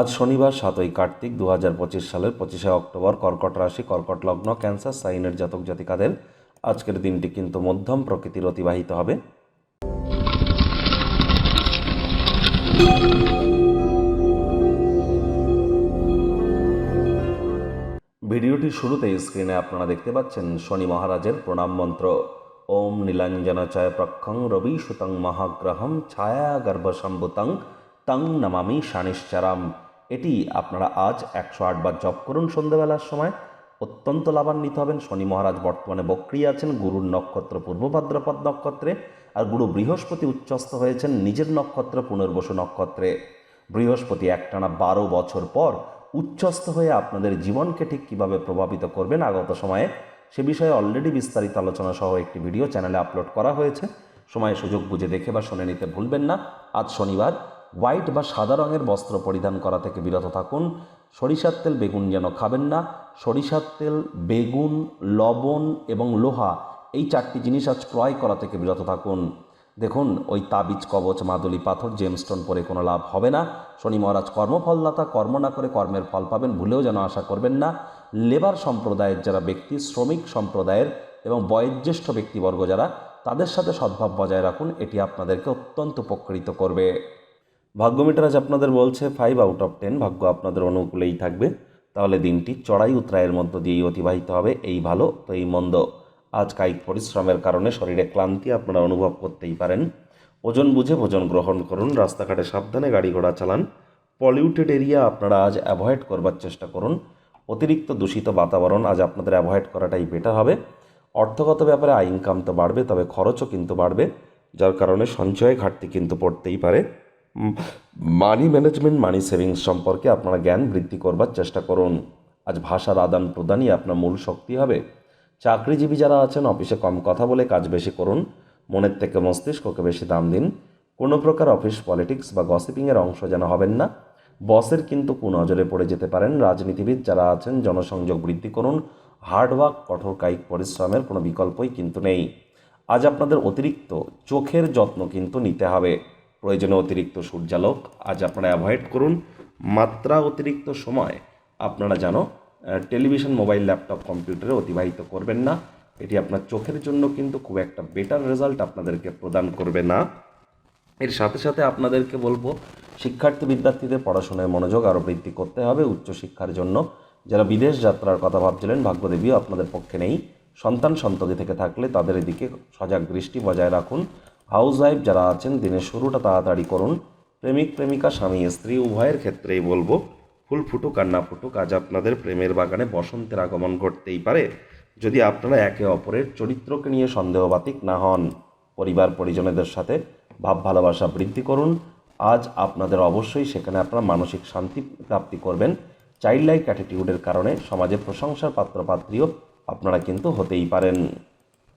আজ শনিবার, সাতই কার্তিক দু হাজার পঁচিশ সালের পঁচিশে অক্টোবর, কর্কট রাশি, কর্কট লগ্ন, ক্যান্সার, সাইনের জাতক জাতিকাদের আজকের দিনটি কিন্তু মধ্যম প্রকৃতির অতিবাহিত হবে। ভিডিওটির শুরুতেই স্ক্রিনে আপনারা দেখতে পাচ্ছেন শনি মহারাজের প্রণাম মন্ত্র। ওম নীলাঞ্জন চয় প্রক্ষং রবি সুতং মহাগ্রহম ছায়া গর্ভসম্ভুতং তং নমামি শানিশ্চারাম। এটি আপনারা আজ একশো আটবার জপ করুন সন্ধ্যাবেলার সময়। অত্যন্ত লাভান্বিত হবেন। শনি মহারাজ বর্তমানে বক্রিয়া আছেন। গুরুর নক্ষত্র পূর্ব ভাদ্রপদ নক্ষত্রে। আর গুরু বৃহস্পতি উচ্চস্থ হয়েছেন নিজের নক্ষত্র পুনর্বসু নক্ষত্রে। বৃহস্পতি একটানা বারো বছর পর উচ্চস্থ হয়ে আপনাদের জীবনকে ঠিক কীভাবে প্রভাবিত করবেন আগত সময়ে, সে বিষয়ে অলরেডি বিস্তারিত আলোচনা সহ একটি ভিডিও চ্যানেলে আপলোড করা হয়েছে। সময় সুযোগ বুঝে দেখে বা শুনে নিতে ভুলবেন না। আজ শনিবার হোয়াইট বা সাদা রঙের বস্ত্র পরিধান করা থেকে বিরত থাকুন। সরিষার তেল বেগুন যেন খাবেন না। সরিষার তেল, বেগুন, লবণ এবং লোহা এই চারটি জিনিস আজ ক্রয় করা থেকে বিরত থাকুন। দেখুন, ওই তাবিজ, কবচ, মাদুলি, পাথর জেমস্টোন পরে কোনো লাভ হবে না। শনি মহারাজ কর্মফলদাতা, কর্ম না করে কর্মের ফল পাবেন ভুলেও যেন আশা করবেন না। লেবার সম্প্রদায়ের যারা ব্যক্তি, শ্রমিক সম্প্রদায়ের এবং বয়োজ্যেষ্ঠ ব্যক্তিবর্গ যারা, তাদের সাথে সদ্ভাব বজায় রাখুন। এটি আপনাদেরকে অত্যন্ত উপকৃত করবে। ভাগ্যমিটার আজ আপনাদের বলছে ফাইভ আউট অফ টেন ভাগ্য আপনাদের অনুকূলেই থাকবে। তাহলে দিনটি চড়াই উতরায়ের মধ্য দিয়েই অতিবাহিত হবে, এই ভালো, তো এই মন্দ। আজ কায়িক পরিশ্রমের কারণে শরীরে ক্লান্তি আপনারা অনুভব করতেই পারেন। ওজন বুঝে ভোজন গ্রহণ করুন, রাস্তাঘাটে সাবধানে গাড়ি ঘোড়া চালান। পলিউটেড এরিয়া আপনারা আজ অ্যাভয়েড করবার চেষ্টা করুন। অতিরিক্ত দূষিত বাতাবরণ আজ আপনাদের অ্যাভয়েড করাটাই বেটার হবে। অর্থগত ব্যাপারে আয় ইনকাম তো বাড়বে, তবে খরচও কিন্তু বাড়বে, যার কারণে সঞ্চয় ঘাটতি কিন্তু পড়তেই পারে। মানি ম্যানেজমেন্ট, মানি সেভিংস সম্পর্কে আপনারা জ্ঞান বৃদ্ধি করবার চেষ্টা করুন। আজ ভাষার আদান প্রদানই আপনার মূল শক্তি হবে। চাকরিজীবী যারা আছেন, অফিসে কম কথা বলে কাজ বেশি করুন। মনের থেকে মস্তিষ্ককে বেশি দাম দিন। কোনো প্রকার অফিস পলিটিক্স বা গসিপিংয়ের অংশ যেন হবেন না। বসের কিন্তু কুনজরে পড়ে যেতে পারেন। রাজনীতিবিদ যারা আছেন, জনসংযোগ বৃদ্ধি করুন। হার্ডওয়ার্ক কঠোর কায়িক পরিশ্রমের কোনো বিকল্পই কিন্তু নেই। আজ আপনাদের অতিরিক্ত চোখের যত্ন কিন্তু নিতে হবে। প্রয়োজনে অতিরিক্ত সূর্যালোক আজ আপনারা অ্যাভয়েড করুন। মাত্রা অতিরিক্ত সময় আপনারা যেন টেলিভিশন মোবাইল ল্যাপটপ কম্পিউটারে অতিবাহিত করবেন না। এটি আপনার চোখের জন্য কিন্তু খুব একটা বেটার রেজাল্ট আপনাদেরকে প্রদান করবে না। এর সাথে সাথে আপনাদেরকে বলব, শিক্ষার্থী বিদ্যার্থীদের পড়াশোনায় মনোযোগ আরও বৃদ্ধি করতে হবে উচ্চশিক্ষার জন্য। যারা বিদেশ যাত্রার কথা ভাবছিলেন, ভাগ্যদেবীও আপনাদের পক্ষে নেই। সন্তান সন্ততি থেকে থাকলে তাদের এদিকে সজাগ দৃষ্টি বজায় রাখুন। হাউস ওয়াইফ যারা আছেন, দিনের শুরুটা তাড়াতাড়ি করুন। প্রেমিক, প্রেমিকা, স্বামী, স্ত্রী, উভয়ের ক্ষেত্রেই বলব, ফুল ফুটুক আর না ফুটুক, আজ আপনাদের প্রেমের বাগানে বসন্তের আগমন ঘটতেই পারে। যদি আপনারা একে অপরের চরিত্রকে নিয়ে সন্দেহবাতিক না হন, পরিবার, পরিজনেদের সাথে ভাব, ভালোবাসা বৃদ্ধি করুন। আজ আপনাদের অবশ্যই সেখানে আপনারা মানসিক শান্তি প্রাপ্তি করবেন। চাইল্ড লাইক অ্যাটিটিউডের কারণে সমাজে প্রশংসার পাত্রপাত্রীও আপনারা কিন্তু হতেই পারেন।